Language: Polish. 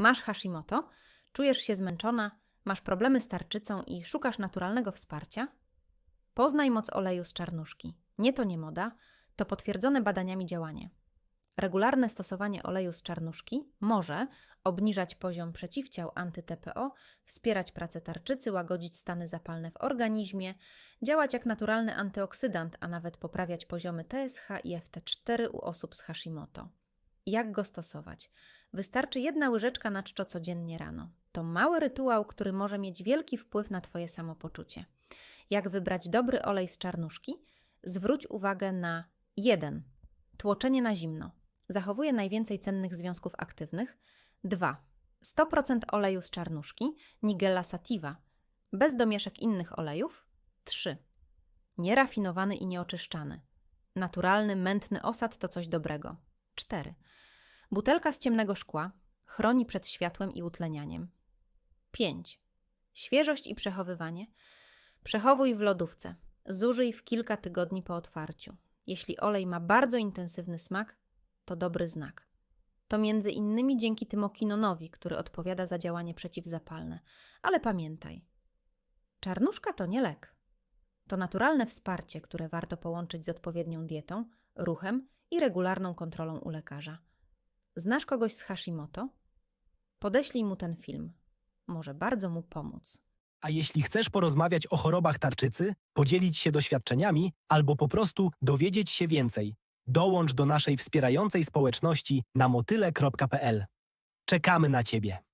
Masz Hashimoto, czujesz się zmęczona, masz problemy z tarczycą i szukasz naturalnego wsparcia? Poznaj moc oleju z czarnuszki. Nie to nie moda, to potwierdzone badaniami działanie. Regularne stosowanie oleju z czarnuszki może obniżać poziom przeciwciał anty-TPO, wspierać pracę tarczycy, łagodzić stany zapalne w organizmie, działać jak naturalny antyoksydant, a nawet poprawiać poziomy TSH i FT4 u osób z Hashimoto. Jak go stosować? Wystarczy jedna łyżeczka na czczo codziennie rano. To mały rytuał, który może mieć wielki wpływ na Twoje samopoczucie. Jak wybrać dobry olej z czarnuszki? Zwróć uwagę na 1. Tłoczenie na zimno. Zachowuje najwięcej cennych związków aktywnych. 2. 100% oleju z czarnuszki, Nigella sativa, bez domieszek innych olejów. 3. Nierafinowany i nieoczyszczany. Naturalny, mętny osad to coś dobrego. 4. Butelka z ciemnego szkła chroni przed światłem i utlenianiem. 5. Świeżość i przechowywanie. Przechowuj w lodówce. Zużyj w kilka tygodni po otwarciu. Jeśli olej ma bardzo intensywny smak, to dobry znak. To między innymi dzięki tymokinonowi, który odpowiada za działanie przeciwzapalne. Ale pamiętaj, czarnuszka to nie lek. To naturalne wsparcie, które warto połączyć z odpowiednią dietą, ruchem i regularną kontrolą u lekarza. Znasz kogoś z Hashimoto? Podeślij mu ten film. Może bardzo mu pomóc. A jeśli chcesz porozmawiać o chorobach tarczycy, podzielić się doświadczeniami albo po prostu dowiedzieć się więcej, dołącz do naszej wspierającej społeczności na motyle.pl. Czekamy na Ciebie.